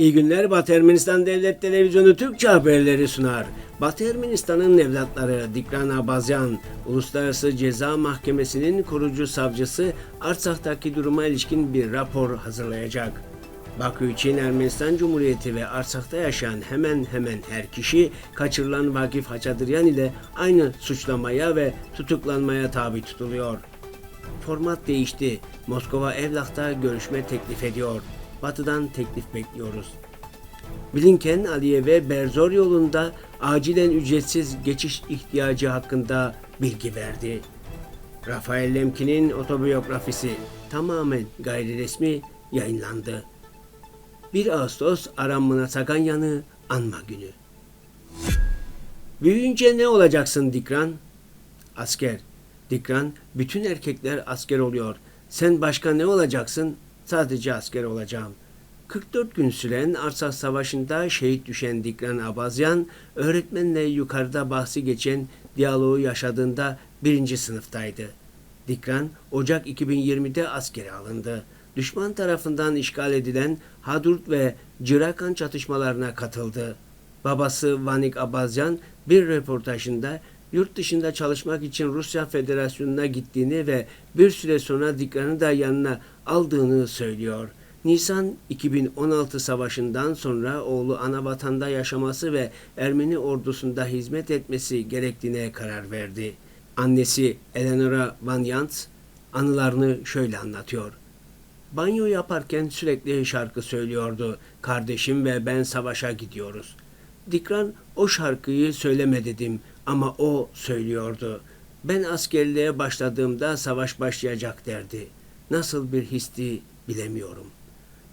İyi günler Batı Ermenistan Devlet Televizyonu Türkçe haberleri sunar. Batı Ermenistan'ın evlatları Dikran Abazyan, Uluslararası Ceza Mahkemesi'nin kurucu savcısı Artsak'taki duruma ilişkin bir rapor hazırlayacak. Bakü için Ermenistan Cumhuriyeti ve Arsak'ta yaşayan hemen hemen her kişi kaçırılan Vakif Haçadıryan ile aynı suçlamaya ve tutuklanmaya tabi tutuluyor. Format değişti. Moskova Evlak'ta görüşme teklif ediyor. Batı'dan teklif bekliyoruz. Blinken, Aliyev'e Berzor yolunda acilen ücretsiz geçiş ihtiyacı hakkında bilgi verdi. Rafael Lemkin'in otobiyografisi tamamen gayri resmi yayınlandı. 1 Ağustos Aram Saganyan'ı anma günü. Büyüyünce ne olacaksın Dikran? Asker. Dikran, bütün erkekler asker oluyor. Sen başka ne olacaksın? Sadece asker olacağım. 44 gün süren Arsak Savaşı'nda şehit düşen Dikran Abazyan, öğretmenle yukarıda bahsi geçen diyaloğu yaşadığında birinci sınıftaydı. Dikran, Ocak 2020'de askere alındı. Düşman tarafından işgal edilen Hadrut ve Cirakan çatışmalarına katıldı. Babası Vanik Abazyan bir röportajında yurt dışında çalışmak için Rusya Federasyonu'na gittiğini ve bir süre sonra Dikran'ı da yanına aldığını söylüyor. Nisan 2016 savaşından sonra oğlu ana vatanda yaşaması ve Ermeni ordusunda hizmet etmesi gerektiğine karar verdi. Annesi Eleonora Vanyant anılarını şöyle anlatıyor. Banyo yaparken sürekli şarkı söylüyordu. Kardeşim ve ben savaşa gidiyoruz. Dikran o şarkıyı söyleme dedim ama o söylüyordu. Ben askerliğe başladığımda savaş başlayacak derdi. Nasıl bir histi bilemiyorum.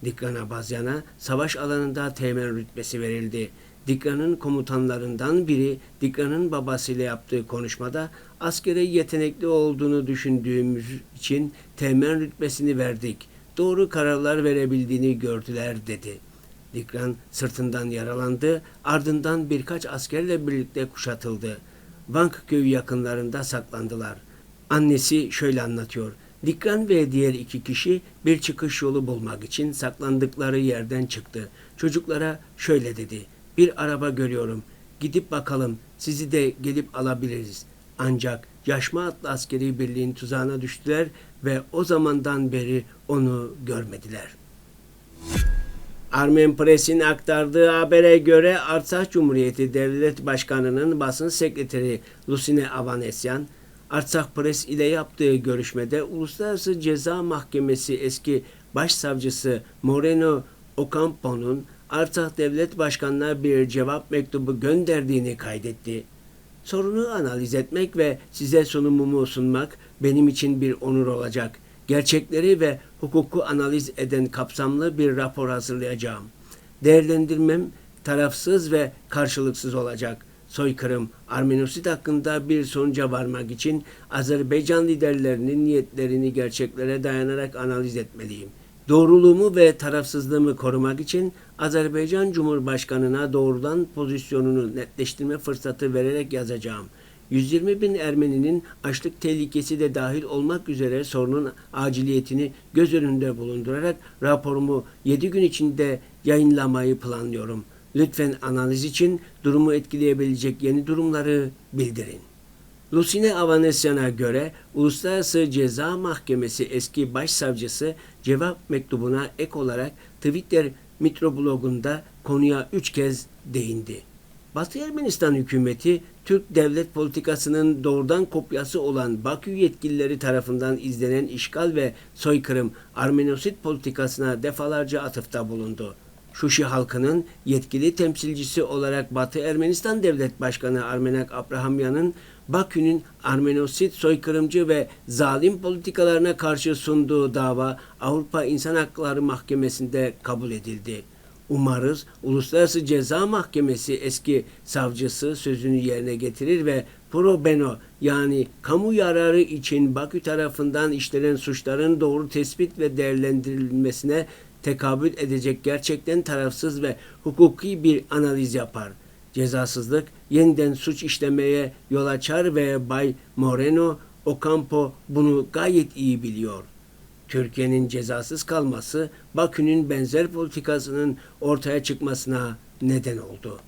Dikran Abazyan'a savaş alanında teğmen rütbesi verildi. Dikran'ın komutanlarından biri Dikran'ın babasıyla yaptığı konuşmada askere yetenekli olduğunu düşündüğümüz için teğmen rütbesini verdik. Doğru kararlar verebildiğini gördüler dedi. Dikran sırtından yaralandı, ardından birkaç askerle birlikte kuşatıldı. Vank köyü yakınlarında saklandılar. Annesi şöyle anlatıyor. Dikran ve diğer iki kişi bir çıkış yolu bulmak için saklandıkları yerden çıktı. Çocuklara şöyle dedi. Bir araba görüyorum. Gidip bakalım. Sizi de gelip alabiliriz. Ancak Yaşma adlı askeri birliğin tuzağına düştüler ve o zamandan beri onu görmediler. Armen Press'in aktardığı habere göre Artsakh Cumhuriyeti Devlet Başkanı'nın basın sekreteri Lusine Avanesyan, Artsakh Press ile yaptığı görüşmede Uluslararası Ceza Mahkemesi eski başsavcısı Moreno Ocampo'nun Artsakh Devlet Başkanı'na bir cevap mektubu gönderdiğini kaydetti. Sorunu analiz etmek ve size sunumumu sunmak benim için bir onur olacak. Gerçekleri ve hukuku analiz eden kapsamlı bir rapor hazırlayacağım. Değerlendirmem tarafsız ve karşılıksız olacak. Soykırım, Armenosit hakkında bir sonuca varmak için Azerbaycan liderlerinin niyetlerini gerçeklere dayanarak analiz etmeliyim. Doğruluğumu ve tarafsızlığımı korumak için Azerbaycan Cumhurbaşkanı'na doğrudan pozisyonunu netleştirme fırsatı vererek yazacağım. 120 bin Ermeninin açlık tehlikesi de dahil olmak üzere sorunun aciliyetini göz önünde bulundurarak raporumu 7 gün içinde yayınlamayı planlıyorum. Lütfen analiz için durumu etkileyebilecek yeni durumları bildirin. Lusine Avanesyan'a göre Uluslararası Ceza Mahkemesi eski başsavcısı cevap mektubuna ek olarak Twitter mikroblogunda konuya üç kez değindi. Batı Ermenistan hükümeti Türk devlet politikasının doğrudan kopyası olan Bakü yetkilileri tarafından izlenen işgal ve soykırım Armenosit politikasına defalarca atıfta bulundu. Şuşi halkının yetkili temsilcisi olarak Batı Ermenistan Devlet Başkanı Armenak Abrahamyan'ın Bakü'nün Armenosit soykırımcı ve zalim politikalarına karşı sunduğu dava Avrupa İnsan Hakları Mahkemesi'nde kabul edildi. Umarız Uluslararası Ceza Mahkemesi eski savcısı sözünü yerine getirir ve pro bono yani kamu yararı için Bakü tarafından işlenen suçların doğru tespit ve değerlendirilmesine tekabül edecek gerçekten tarafsız ve hukuki bir analiz yapar. Cezasızlık yeniden suç işlemeye yol açar ve Bay Moreno Ocampo bunu gayet iyi biliyor. Türkiye'nin cezasız kalması Bakü'nün benzer politikasının ortaya çıkmasına neden oldu.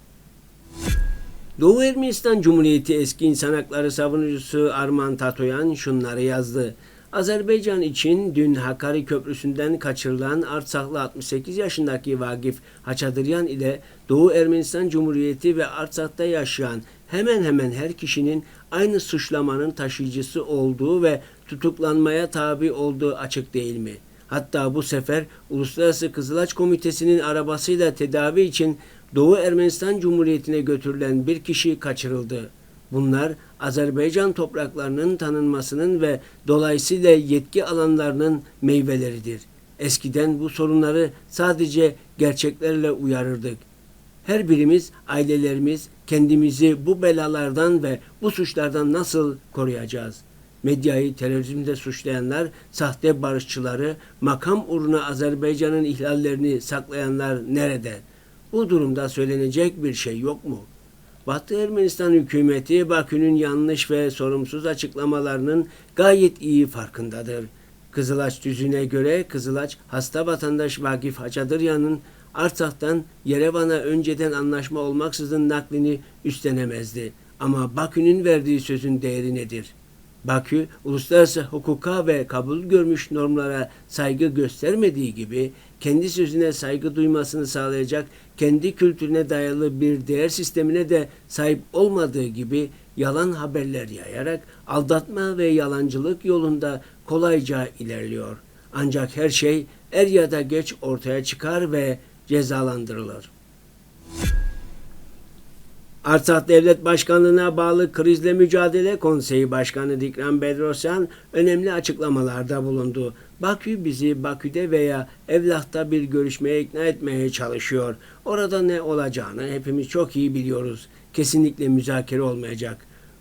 Doğu Ermenistan Cumhuriyeti eski insan hakları savunucusu Arman Tatoyan şunları yazdı. Azerbaycan için dün Hakkari Köprüsü'nden kaçırılan Artsaklı 68 yaşındaki Vagif Haçadıryan ile Doğu Ermenistan Cumhuriyeti ve Artsak'ta yaşayan hemen hemen her kişinin aynı suçlamanın taşıyıcısı olduğu ve tutuklanmaya tabi olduğu açık değil mi? Hatta bu sefer Uluslararası Kızılaç Komitesi'nin arabasıyla tedavi için Doğu Ermenistan Cumhuriyeti'ne götürülen bir kişi kaçırıldı. Bunlar Azerbaycan topraklarının tanınmasının ve dolayısıyla yetki alanlarının meyveleridir. Eskiden bu sorunları sadece gerçeklerle uyarırdık. Her birimiz, ailelerimiz kendimizi bu belalardan ve bu suçlardan nasıl koruyacağız? Medyayı terörizmde suçlayanlar, sahte barışçıları, makam uğruna Azerbaycan'ın ihlallerini saklayanlar nerede? Bu durumda söylenecek bir şey yok mu? Batı Ermenistan hükümeti Bakü'nün yanlış ve sorumsuz açıklamalarının gayet iyi farkındadır. Kızılaç düzüne göre Kızılaç hasta vatandaş Vakif Haçadıryan'ın Artsak'tan Yerevan'a önceden anlaşma olmaksızın naklini üstlenemezdi. Ama Bakü'nün verdiği sözün değeri nedir? Bakü, uluslararası hukuka ve kabul görmüş normlara saygı göstermediği gibi kendi sözüne saygı duymasını sağlayacak kendi kültürüne dayalı bir değer sistemine de sahip olmadığı gibi yalan haberler yayarak aldatma ve yalancılık yolunda kolayca ilerliyor. Ancak her şey er ya da geç ortaya çıkar ve cezalandırılır. Artsakh Devlet Başkanlığı'na bağlı Krizle Mücadele Konseyi Başkanı Dikran Bedrosyan önemli açıklamalarda bulundu. Bakü bizi Bakü'de veya Evlah'ta bir görüşmeye ikna etmeye çalışıyor. Orada ne olacağını hepimiz çok iyi biliyoruz. Kesinlikle müzakere olmayacak.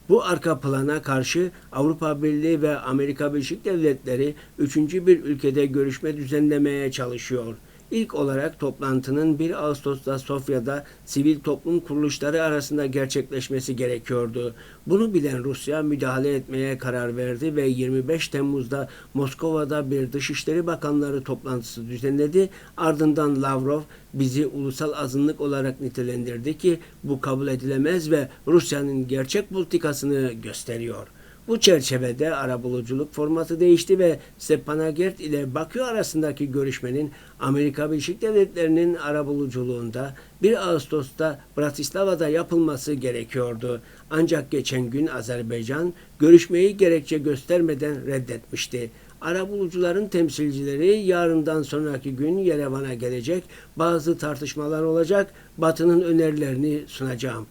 Bu arka plana karşı Avrupa Birliği ve Amerika Birleşik Devletleri üçüncü bir ülkede görüşme düzenlemeye çalışıyor. İlk olarak toplantının 1 Ağustos'ta Sofya'da sivil toplum kuruluşları arasında gerçekleşmesi gerekiyordu. Bunu bilen Rusya müdahale etmeye karar verdi ve 25 Temmuz'da Moskova'da bir Dışişleri Bakanları toplantısı düzenledi. Ardından Lavrov bizi ulusal azınlık olarak nitelendirdi ki bu kabul edilemez ve Rusya'nın gerçek politikasını gösteriyor. Bu çerçevede arabuluculuk formatı değişti ve Stepanakert ile Bakü arasındaki görüşmenin Amerika Birleşik Devletleri'nin arabuluculuğunda 1 Ağustos'ta Bratislava'da yapılması gerekiyordu. Ancak geçen gün Azerbaycan görüşmeyi gerekçe göstermeden reddetmişti. Arabulucuların temsilcileri yarından sonraki gün Yerevan'a gelecek, bazı tartışmalar olacak, Batı'nın önerilerini sunacağım.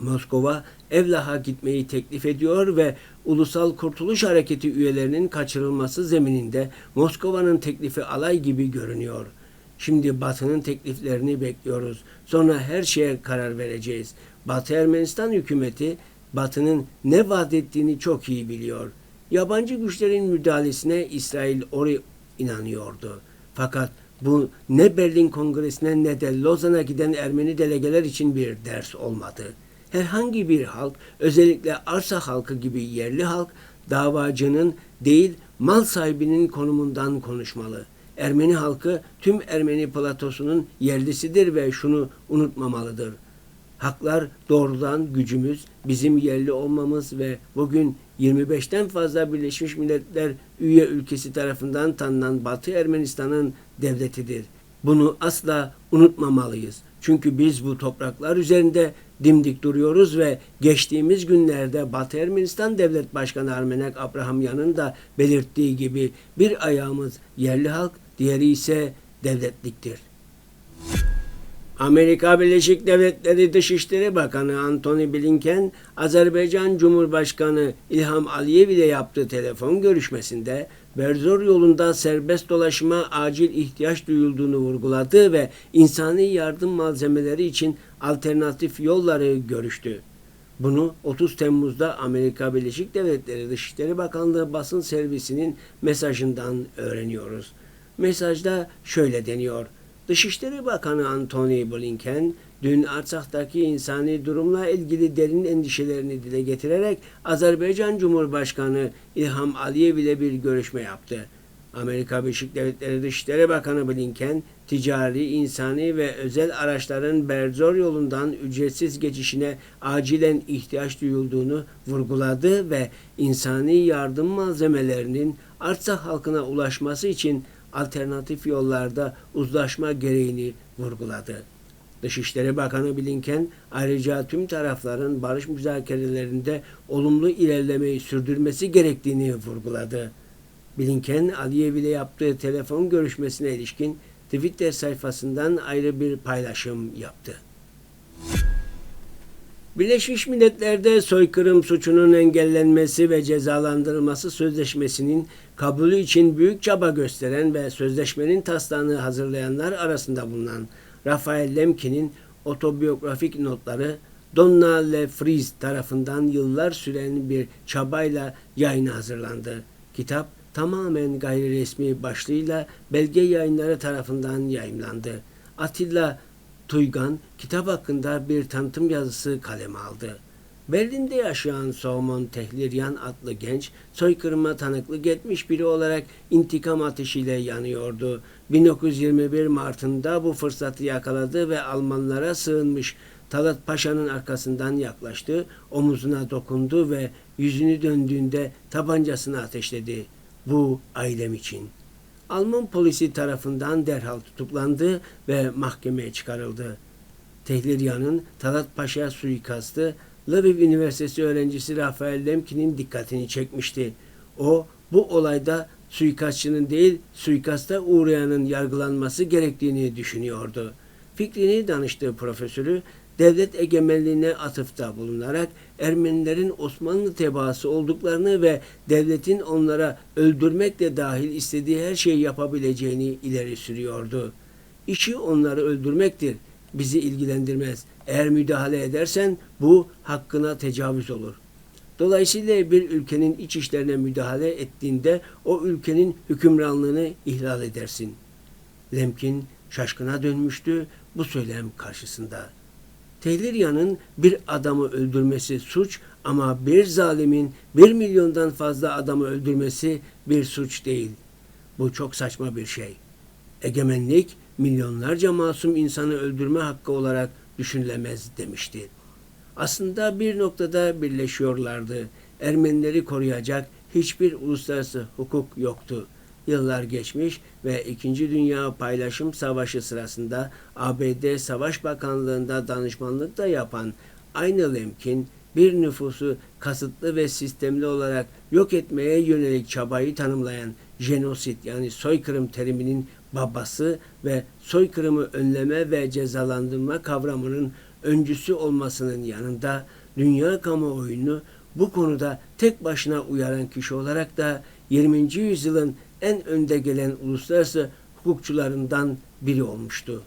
Moskova Evlah'a gitmeyi teklif ediyor ve Ulusal Kurtuluş Hareketi üyelerinin kaçırılması zemininde Moskova'nın teklifi alay gibi görünüyor. Şimdi Batı'nın tekliflerini bekliyoruz. Sonra her şeye karar vereceğiz. Batı Ermenistan hükümeti Batı'nın ne vaat ettiğini çok iyi biliyor. Yabancı güçlerin müdahalesine İsrail oraya inanıyordu. Fakat bu ne Berlin Kongresi'ne ne de Lozan'a giden Ermeni delegeler için bir ders olmadı herhangi bir halk, özellikle arsa halkı gibi yerli halk, davacının değil mal sahibinin konumundan konuşmalı. Ermeni halkı tüm Ermeni platosunun yerlisidir ve şunu unutmamalıdır. Haklar doğrudan gücümüz, bizim yerli olmamız ve bugün 25'ten fazla Birleşmiş Milletler üye ülkesi tarafından tanınan Batı Ermenistan'ın devletidir. Bunu asla unutmamalıyız. Çünkü biz bu topraklar üzerinde dimdik duruyoruz ve geçtiğimiz günlerde Batı Ermenistan Devlet Başkanı Armenek Abrahamyan'ın da belirttiği gibi bir ayağımız yerli halk, diğeri ise devletliktir. Amerika Birleşik Devletleri Dışişleri Bakanı Antony Blinken, Azerbaycan Cumhurbaşkanı İlham Aliyev ile yaptığı telefon görüşmesinde Berzor yolunda serbest dolaşıma acil ihtiyaç duyulduğunu vurguladı ve insani yardım malzemeleri için alternatif yolları görüştü. Bunu 30 Temmuz'da Amerika Birleşik Devletleri Dışişleri Bakanlığı basın servisinin mesajından öğreniyoruz. Mesajda şöyle deniyor. Dışişleri Bakanı Antony Blinken dün Artsak'taki insani durumla ilgili derin endişelerini dile getirerek Azerbaycan Cumhurbaşkanı İlham Aliyev ile bir görüşme yaptı. Amerika Birleşik Devletleri Dışişleri Bakanı Blinken, ticari, insani ve özel araçların Berzor yolundan ücretsiz geçişine acilen ihtiyaç duyulduğunu vurguladı ve insani yardım malzemelerinin Artsakh halkına ulaşması için alternatif yollarda uzlaşma gereğini vurguladı. Dışişleri Bakanı Blinken ayrıca tüm tarafların barış müzakerelerinde olumlu ilerlemeyi sürdürmesi gerektiğini vurguladı. Blinken Aliyev ile yaptığı telefon görüşmesine ilişkin Twitter sayfasından ayrı bir paylaşım yaptı. Birleşmiş Milletler'de soykırım suçunun engellenmesi ve cezalandırılması sözleşmesinin kabulü için büyük çaba gösteren ve sözleşmenin taslağını hazırlayanlar arasında bulunan Rafael Lemkin'in otobiyografik notları Donna Le Fries tarafından yıllar süren bir çabayla yayına hazırlandı. Kitap tamamen gayri resmi başlığıyla belge yayınları tarafından yayımlandı. Atilla Tuygan kitap hakkında bir tanıtım yazısı kaleme aldı. Berlin'de yaşayan Solomon Tehliryan adlı genç soykırıma tanıklık etmiş biri olarak intikam ateşiyle yanıyordu. 1921 Mart'ında bu fırsatı yakaladı ve Almanlara sığınmış Talat Paşa'nın arkasından yaklaştı, omuzuna dokundu ve yüzünü döndüğünde tabancasını ateşledi. Bu ailem için. Alman polisi tarafından derhal tutuklandı ve mahkemeye çıkarıldı. Tehliryan'ın Talat Paşa suikastı Lviv Üniversitesi öğrencisi Rafael Lemkin'in dikkatini çekmişti. O bu olayda suikastçının değil suikasta uğrayanın yargılanması gerektiğini düşünüyordu. Fikrini danıştığı profesörü devlet egemenliğine atıfta bulunarak Ermenilerin Osmanlı tebaası olduklarını ve devletin onlara öldürmekle dahil istediği her şeyi yapabileceğini ileri sürüyordu. İşi onları öldürmektir. Bizi ilgilendirmez. Eğer müdahale edersen bu hakkına tecavüz olur. Dolayısıyla bir ülkenin iç işlerine müdahale ettiğinde o ülkenin hükümranlığını ihlal edersin. Lemkin şaşkına dönmüştü bu söylem karşısında. Tehlirya'nın bir adamı öldürmesi suç ama bir zalimin bir milyondan fazla adamı öldürmesi bir suç değil. Bu çok saçma bir şey. Egemenlik milyonlarca masum insanı öldürme hakkı olarak düşünülemez demişti. Aslında bir noktada birleşiyorlardı. Ermenileri koruyacak hiçbir uluslararası hukuk yoktu. Yıllar geçmiş ve İkinci Dünya Paylaşım Savaşı sırasında ABD Savaş Bakanlığı'nda danışmanlık da yapan aynı Lemkin bir nüfusu kasıtlı ve sistemli olarak yok etmeye yönelik çabayı tanımlayan jenosit yani soykırım teriminin babası ve soykırımı önleme ve cezalandırma kavramının öncüsü olmasının yanında dünya kamuoyunu bu konuda tek başına uyaran kişi olarak da 20. yüzyılın en önde gelen uluslararası hukukçularından biri olmuştu.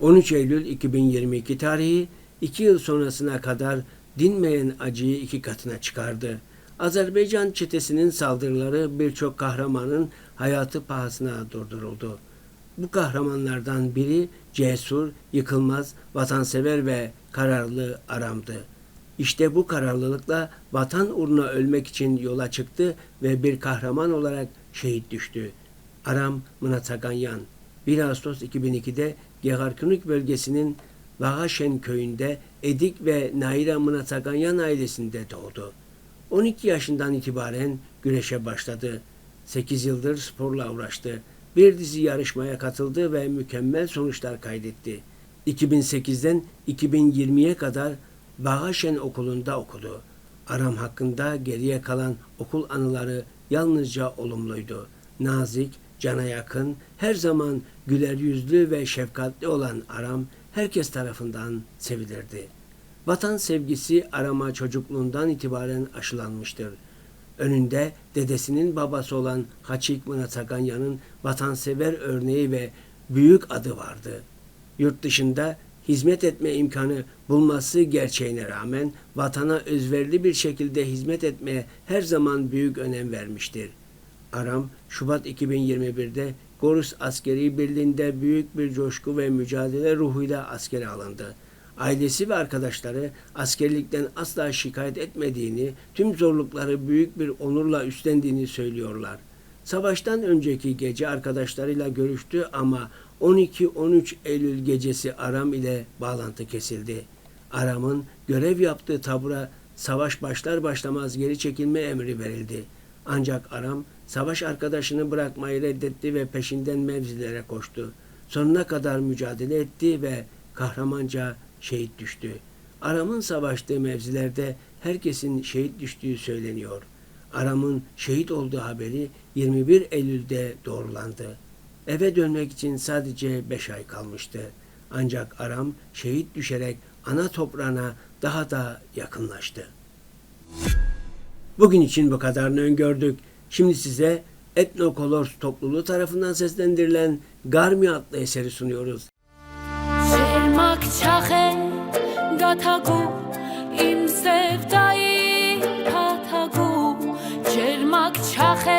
13 Eylül 2022 tarihi iki yıl sonrasına kadar dinmeyen acıyı iki katına çıkardı. Azerbaycan çetesinin saldırıları birçok kahramanın hayatı pahasına durduruldu. Bu kahramanlardan biri cesur, yıkılmaz, vatansever ve kararlı Aram'dı. İşte bu kararlılıkla vatan uğruna ölmek için yola çıktı ve bir kahraman olarak şehit düştü. Aram Mınataganyan 1 Ağustos 2002'de Geharkunik bölgesinin Vagaşen köyünde Edik ve Naira Mınataganyan ailesinde doğdu. 12 yaşından itibaren güreşe başladı. 8 yıldır sporla uğraştı. Bir dizi yarışmaya katıldı ve mükemmel sonuçlar kaydetti. 2008'den 2020'ye kadar Bağaşen Okulu'nda okudu. Aram hakkında geriye kalan okul anıları yalnızca olumluydu. Nazik, cana yakın, her zaman güler yüzlü ve şefkatli olan Aram herkes tarafından sevilirdi. Vatan sevgisi Aram'a çocukluğundan itibaren aşılanmıştır. Önünde dedesinin babası olan Haçik Mınataganya'nın vatansever örneği ve büyük adı vardı. Yurt dışında hizmet etme imkanı bulması gerçeğine rağmen vatana özverili bir şekilde hizmet etmeye her zaman büyük önem vermiştir. Aram, Şubat 2021'de Gorus Askeri Birliği'nde büyük bir coşku ve mücadele ruhuyla askere alındı. Ailesi ve arkadaşları askerlikten asla şikayet etmediğini, tüm zorlukları büyük bir onurla üstlendiğini söylüyorlar. Savaştan önceki gece arkadaşlarıyla görüştü ama 12-13 Eylül gecesi Aram ile bağlantı kesildi. Aram'ın görev yaptığı tabura savaş başlar başlamaz geri çekilme emri verildi. Ancak Aram savaş arkadaşını bırakmayı reddetti ve peşinden mevzilere koştu. Sonuna kadar mücadele etti ve kahramanca şehit düştü. Aram'ın savaştığı mevzilerde herkesin şehit düştüğü söyleniyor. Aram'ın şehit olduğu haberi 21 Eylül'de doğrulandı. Eve dönmek için sadece 5 ay kalmıştı. Ancak Aram şehit düşerek ana toprağına daha da yakınlaştı. Bugün için bu kadarını öngördük. Şimdi size Etnokolors topluluğu tarafından seslendirilen Garmi adlı eseri sunuyoruz. չախե գաթակու իմ սևտայի փաթակու ջերմակ չախե